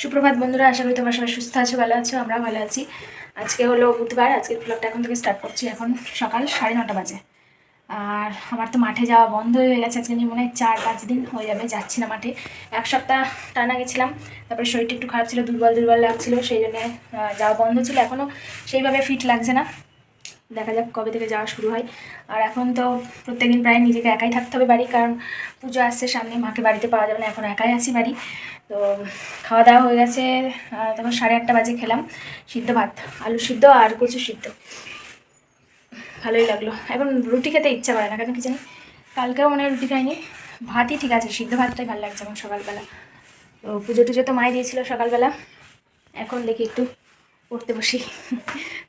সুপ্রভাত বন্ধুরা, আশা করি তোমরা সবাই সুস্থ আছো, ভালো আছো আমরা ভালো আছি। আজকে হলো বুধবার আজকের ব্লগটা এখন থেকে স্টার্ট করছি, এখন সকাল সাড়ে নটা বাজে। আর আমার তো মাঠে যাওয়া বন্ধ হয়ে গেছে, আজকে নিয়ে মনে হয় চার পাঁচ দিন হয়ে যাবে, যাচ্ছি না মাঠে। এক সপ্তাহ টানা গেছিলাম, তারপরে শরীরটা একটু খারাপ ছিল, দুর্বল দুর্বল লাগছিল, সেই জন্যে যাওয়া বন্ধ ছিল এখনও সেইভাবে ফিট লাগছে না। দেখা যাক কবে থেকে যাওয়া শুরু হয়। আর এখন তো প্রত্যেকদিন প্রায় নিজেকে একাই থাকতে হবে বাড়ি, কারণ পুজো আসছে, সামনে মাকে বাড়িতে পাওয়া যাবে না, এখন একাই আছি বাড়ি। তো খাওয়া দাওয়া হয়ে গেছে তখন সাড়ে আটটা বাজে খেলাম, সিদ্ধ ভাত, আলু সিদ্ধ আর কচু সিদ্ধ। ভালোই লাগল। এখন রুটি খেতে ইচ্ছা করে না, কেন কি জানি? কালকেও মনে হয় রুটি খাইনি। ভাতই ঠিক আছে, সিদ্ধ ভাতটাই ভালো লাগছে আমার সকালবেলা। তো পুজো টুজো তো মাই দিয়েছিল সকালবেলা। এখন দেখি একটু পড়তে বসি।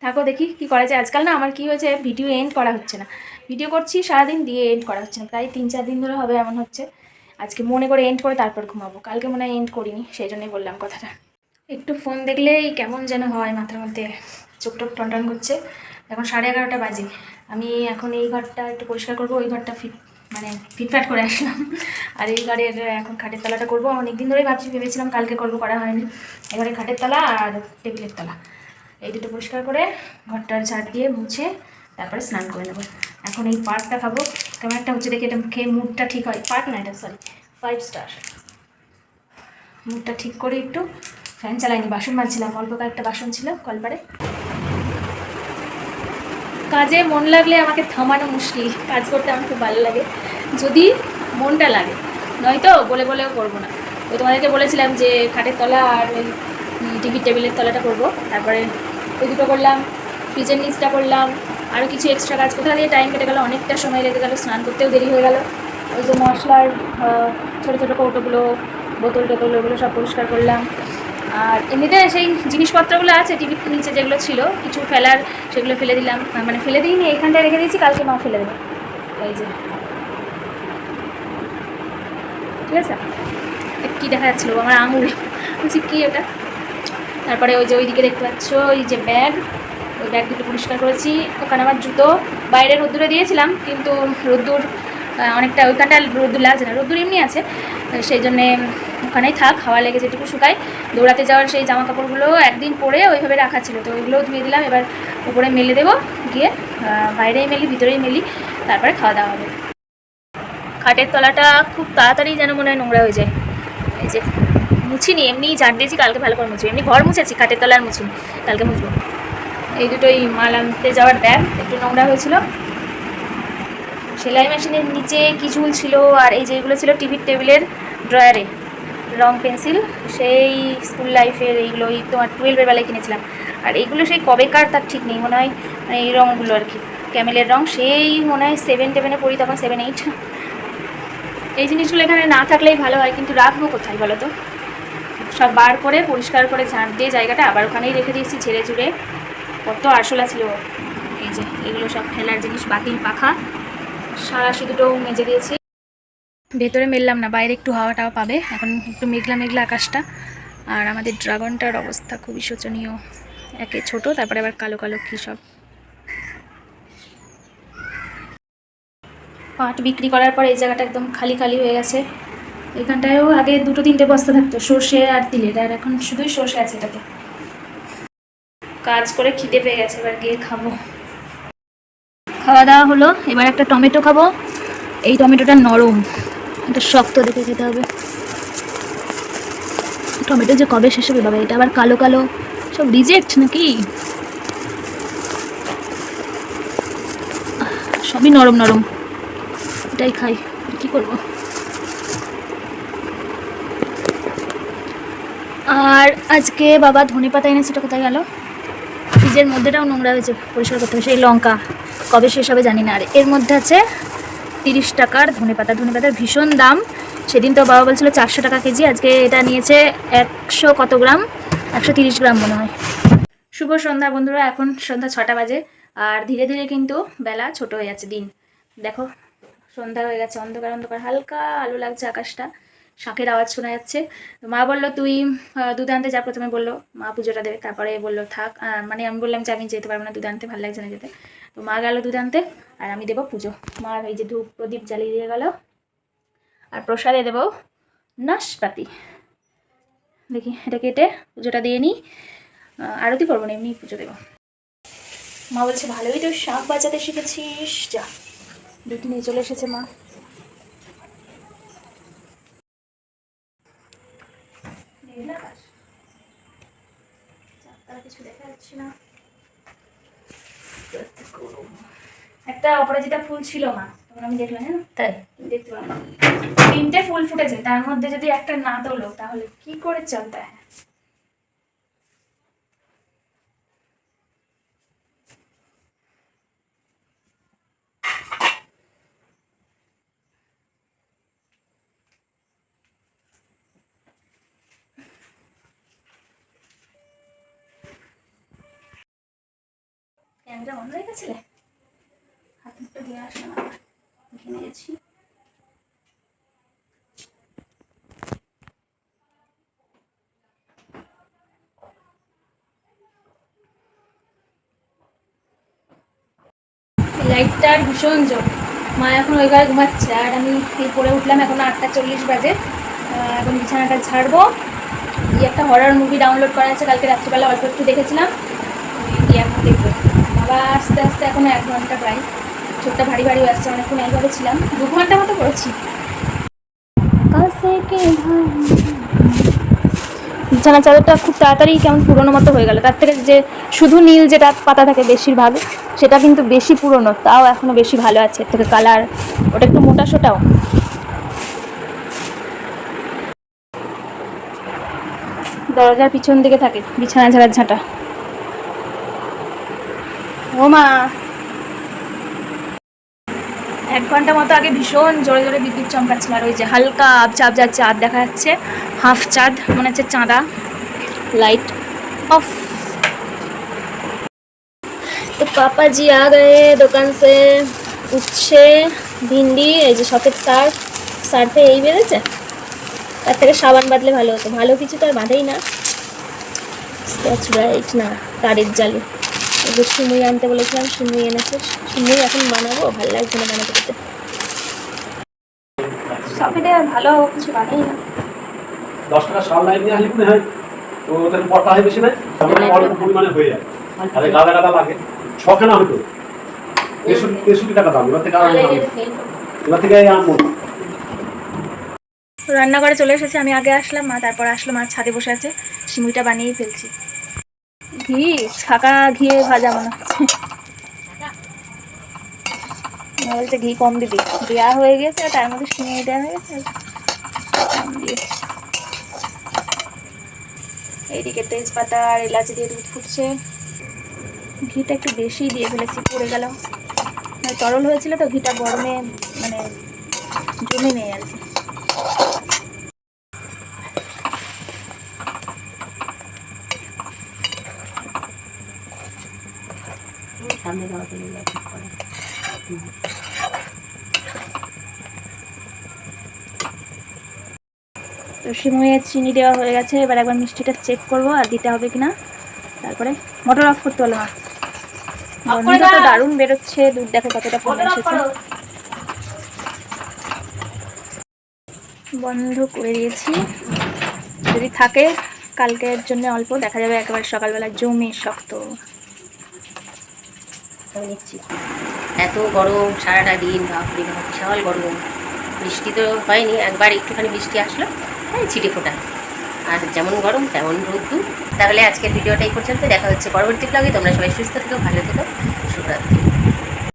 থাকো দেখি কি করা যায়। আজকাল না আমার কি হয়েছে ভিডিও এন্ড করা হচ্ছে না। ভিডিও করছি, সারাদিন দিয়ে এন্ড করা হচ্ছে না। প্রায় তিন চার দিন ধরে হবে এমন হচ্ছে। আজকে মনে করে এন্ড করে তারপর ঘুমাবো। কালকে মনে হয় এন্ড করিনি, সেই জন্যই বললাম কথাটা। একটু ফোন দেখলেই কেমন যেন হয় মাথার মধ্যে। চোখ টোক টন করছে। এখন সাড়ে এগারোটা বাজে। আমি এখন এই ঘরটা একটু পরিষ্কার করব, ওই ঘরটা ফিট মানে ফিটফাট করে আসলাম। আর এই ঘরের এখন খাটের তলাটা করব। অনেক দিন ধরেই ভাবছি, ভেবেছিলাম কালকে করব, করা হয়নি। এবারে খাটের তলা আর টেবিলের তলা। এই দুটো পরিষ্কার করে ঘরটার ঝাড় দিয়ে মুছে তারপরে স্নান করে নেব। এখন এই পার্কটা খাব। কেমন একটা হচ্ছে দেখি এটা খেয়ে মুডটা ঠিক হয়। পার্ক না এটা? সরি ফাইভ স্টার মুডটা ঠিক করে একটু ফ্যান চালাইনি, বাসন মাজছিলাম। অল্প কয়েকটা বাসন ছিল কলপারে কাজে মন লাগলে আমাকে থামানো মুশকিল, কাজ করতে আমার খুব ভালো লাগে। যদি মনটা লাগে, নয়তো বলে বলেও করব না। তো তোমাদেরকে বলেছিলাম যে খাটের তলা আর ওই টিভির টেবিলের তলাটা করব। তারপরে ওই দুটো করলাম, ফ্রিজের নিচটা করলাম আরও কিছু এক্সট্রা কাজ। কোথা দিয়ে টাইম কেটে গেলো, অনেকটা সময় লেগে গেলো, স্নান করতেও দেরি হয়ে গেল। ওই যে মশলার ছোটো ছোটো কৌটোগুলো বোতল টোতল ওগুলো সব পরিষ্কার করলাম। আর এমনিতে সেই জিনিসপত্রগুলো আছে টিভির নিচে যেগুলো ছিল, কিছু ফেলার সেগুলো ফেলে দিলাম। মানে ফেলে দিইনি, এইখানটায় রেখে দিয়েছি, কালকে মা ফেলে দেবে। এই যে। ঠিক আছে? কী দেখা যাচ্ছিল আমার আঙুল? বলছি, কী ওটা? তারপরে ওই যে ওইদিকে দেখতে পাচ্ছ, ওই যে ব্যাগ। ওই ব্যাগ দুটো পরিষ্কার করেছি। ওখানে আমার জুতো। বাইরে রোদ্দুরে দিয়েছিলাম, কিন্তু রোদ্দুর অনেকটা ওইখানটা রোদ্দুর লাগছে না। রোদ্দুর এমনি আছে। সেই জন্যে ওখানেই থাক, হাওয়া লেগে যেটুকু শুকায়। দৌড়াতে যাওয়ার সেই জামা কাপড়গুলো একদিন পরে ওইভাবে রাখা ছিল, তো ওইগুলোও ধুয়ে দিলাম। এবার উপরে মেলে দেবো, গিয়ে বাইরেই মেলি, ভিতরেই মেলি, তারপরে খাওয়া দাওয়া হবে। খাটের তলাটা খুব তাড়াতাড়ি যেন মনে হয় নোংরা হয়ে যায়। এই যে, মুছিনি, এমনি ঝাড় দিয়েছি, কালকে ভালো করে মুছি এমনি ঘর মুছেছি, খাটের তলার মুছিনি, কালকে মুছবো। এই দুটোই মাল আনতে যাওয়ার ব্যাগ, একটু নোংরা হয়েছিল। সেলাই মেশিনের নিচে কি ঝুল ছিল আর এই যেগুলো ছিল টিভির টেবিলের ড্রয়ারে, রং পেন্সিল, সেই স্কুল লাইফের এইগুলো এই তোমার টুয়েলভের বেলায় কিনেছিলাম। আর এইগুলো সেই কবেকার তার ঠিক নেই, মনে হয় মানে এই রঙগুলো আর কি, ক্যামেলের রং, সেই মনে হয় সেভেন টেভেনে পড়ি তখন সেভেন এইট এই জিনিসগুলো এখানে না থাকলেই ভালো হয়, কিন্তু রাখব কোথায় বলো তো? সব বার করে, পরিষ্কার করে ঝাঁট দিয়ে জায়গাটা আবার ওখানেই রেখে দিয়েছি ছেড়ে চুড়ে। কত আরশোলা ছিল। এই যে, এগুলো সব ফেলার জিনিস, বাতিল পাখা। সারা দুটোও মেজে দিয়েছি। ভেতরে মেললাম না, বাইরে একটু হাওয়া টাওয়া পাবে। এখন একটু মেঘলা মেঘলা আকাশটা। আর আমাদের ড্রাগনটার অবস্থা খুবই শোচনীয়। একে ছোট, তারপরে আবার কালো কালো কী সব। পাট বিক্রি করার পর এই জায়গাটা একদম খালি খালি হয়ে গেছে। এখানটায়ও আগে দুটো তিনটে বস্তা থাকতো, সর্ষে আর তিলের। আর এখন শুধুই সর্ষে আছে এটাতে। কাজ করে খিদে পেয়ে গেছে, এবার গিয়ে খাব। খাওয়া দাওয়া হলো। এবার একটা টমেটো খাব। এই টমেটোটা নরম। এটা শক্ত দেখে খেতে হবে। টমেটো যে কবে শেষ হবে বাবা, এটা আবার কালো কালো। সব রিজেক্ট নাকি? সবই নরম নরম। এটাই খাই। কি করব? আর আজকে বাবা ধনে পাতা এনেছে কোথায় গেল? ফ্রিজের মধ্যেটাও নোংরা হয়েছে, পরিষ্কার করতে হবে। সেই লঙ্কা। কবে শেষ হবে জানি না। আর এর মধ্যে আছে তিরিশ টাকার ধনে পাতা ধনে পাতার ভীষণ দাম। সেদিন তো বাবা বলছিল চারশো টাকা কেজি। আজকে এটা নিয়েছে একশো কত গ্রাম? একশো তিরিশ গ্রাম মনে হয়। শুভ সন্ধ্যা বন্ধুরা, এখন সন্ধ্যা ছটা বাজে। আর ধীরে ধীরে কিন্তু বেলা ছোট হয়ে যাচ্ছে দিন। দেখো, সন্ধ্যা হয়ে গেছে। অন্ধকার অন্ধকার। হালকা আলো লাগছে আকাশটা। শাঁখের আওয়াজ শোনা যাচ্ছে। তো মা বলল, তুই আনতে যা প্রথমে। বলল, মা পুজোটা দেবে। তারপরে বলল, থাক। মানে আমি বললাম যে আমি যেতে পারব না, দুধ আনতে ভালো লাগছে না যেতে তো মা গেল দুধ আনতে, আর আমি দেবো পুজো। মা এই যে ধূপ প্রদীপ জ্বালিয়ে দিয়ে গেল, আর প্রসাদে দেবো নাশপাতি। দেখি, এটা কেটে পুজোটা দিয়ে নিই আরতি করব না এমনি পুজো দেবো। মা বলছে, ভালোই তো শাক বাজাতে শিখেছিস। যা দুটি নিয়ে চলে এসেছে মা। মেঘলা আকাশ। চারতলা কিছু দেখা যাচ্ছে না একটা অপরাজিতা ফুল ছিল মা। তখন আমি দেখলাম হ্যাঁ তাই? দেখতে পাবো তিনটে ফুল ফুটেছে তার মধ্যে যদি একটা না তোলো তাহলে কি করে চলতে হয়? ক্যামেরা বন্ধ দিয়ে আসলাম ভীষণ জল মা এখন ওই ঘরে ঘুমাচ্ছে। আর আমি এই পরে উঠলাম এখন আটটা চল্লিশ বাজে। এখন বিছানাটা ছাড়বো একটা হরার মুভি ডাউনলোড করা আছে। কালকে রাত্রিবেলা অল্প একটু দেখেছিলাম। দেখব। বাবা আস্তে আস্তে এখনও এক ঘণ্টা প্রায়। চোখটা ভারী ভারী আসছে, অনেকক্ষণ এইভাবে ছিলাম। দু ঘণ্টা মতো করেছি। বিছানা চাদরটা খুব তাড়াতাড়ি কেমন পুরোনো মতো হয়ে গেল। তার থেকে যে শুধু নীল যেটা পাতা থাকে বেশিরভাগ, সেটা কিন্তু বেশি পুরনো, তাও এখনও বেশি ভালো আছে। এর থেকে কালার, ওটা একটু মোটা সোটাও। দরজার পিছন দিকে থাকে, বিছানা ঝাড়ার ঝাঁটা। ওমা এক ঘণ্টা মতো আগে ভীষণ জোরে জোরে বিদ্যুৎ চমকাচ্ছিল, আর ওই যে হালকা চাপ যাচ্ছে চাঁদ দেখা যাচ্ছে, হাফ চাঁদ, মনে হচ্ছে চাঁদা লাইট অফ তো পাপা জি আ গে দোকান সে উচ্ছে ভিন্ডি, এই যে সফেদ সার সার্ফে এই বেড়েছে তার থেকে সাবান বাঁধলে ভালো হতো, ভালো কিছু তো আর বাঁধেই না। স্ক্যাচ রাইট না তারের জালে। যে সিমুই আনতে বলেছিলাম সিমুই এনেছে। সিমুই এখন বানাবো ভালো লাগছে না বানাতে করতে সকেটে ভালো কিছু বানাই না দশ টাকা সার লাইন নিয়ে আসলে হয়? তো ওদের পটা হয় বেশি না অল্প পরিমাণে হয়ে যায়। তাহলে গাদা গাদা লাগে। ছখানা হতো তেষট্টি তেষট্টি টাকা দাম। এবার থেকে আর আনব না। এবার থেকে আর রান্নাঘরে চলে এসেছে আমি আগে আসলাম মা তারপর আসলো মা ছাদে বসে আছে। সিমুইটা বানিয়েই ফেলছি। ঘি ছাকা ঘিয়ে ভাজা মনে হচ্ছে। বলছে ঘি কম দিবি। দেওয়া হয়ে গেছে, তার মধ্যে সিমুই দেওয়া হয়ে গেছে। এইদিকে তেজপাতা আর এলাচি দিয়ে দুধ ফুটছে। ঘিটা একটু বেশি দিয়ে ফেলেছি, পড়ে গেল। মানে তরল হয়েছিল তো, ঘিটা গরমে মানে জমে নেই আর কি। সামনে যাওয়া চলে যায় ঠিক করে। তো সিমুয়ে চিনি দেওয়া হয়ে গেছে এবার একবার মিষ্টিটা চেক করব আর দিতে হবে কিনা। তারপরে মোটর অফ করতে হলো মা গন্ধটা তো দারুণ বেরোচ্ছে দুধ দেখো কতটা এসেছে। বন্ধ করে দিয়েছি। যদি থাকে কালকের জন্য অল্প দেখা যাবে একেবারে সকালবেলা জমে শক্ত। আমি নিচ্ছি। এত গরম, সারাটা দিন, বাপরে বাপ, বিশাল গরম। বৃষ্টি তো হয়নি, একবার একটুখানি বৃষ্টি আসলো হ্যাঁ ছিটে ফোটা। আর যেমন গরম, তেমন রোদ্দুর। তাহলে আজকের ভিডিওটা এই পর্যন্ত দেখা হচ্ছে পরবর্তী ব্লগে তোমরা সবাই সুস্থ থেকো, ভালো থেকো, শুভরাত্রি।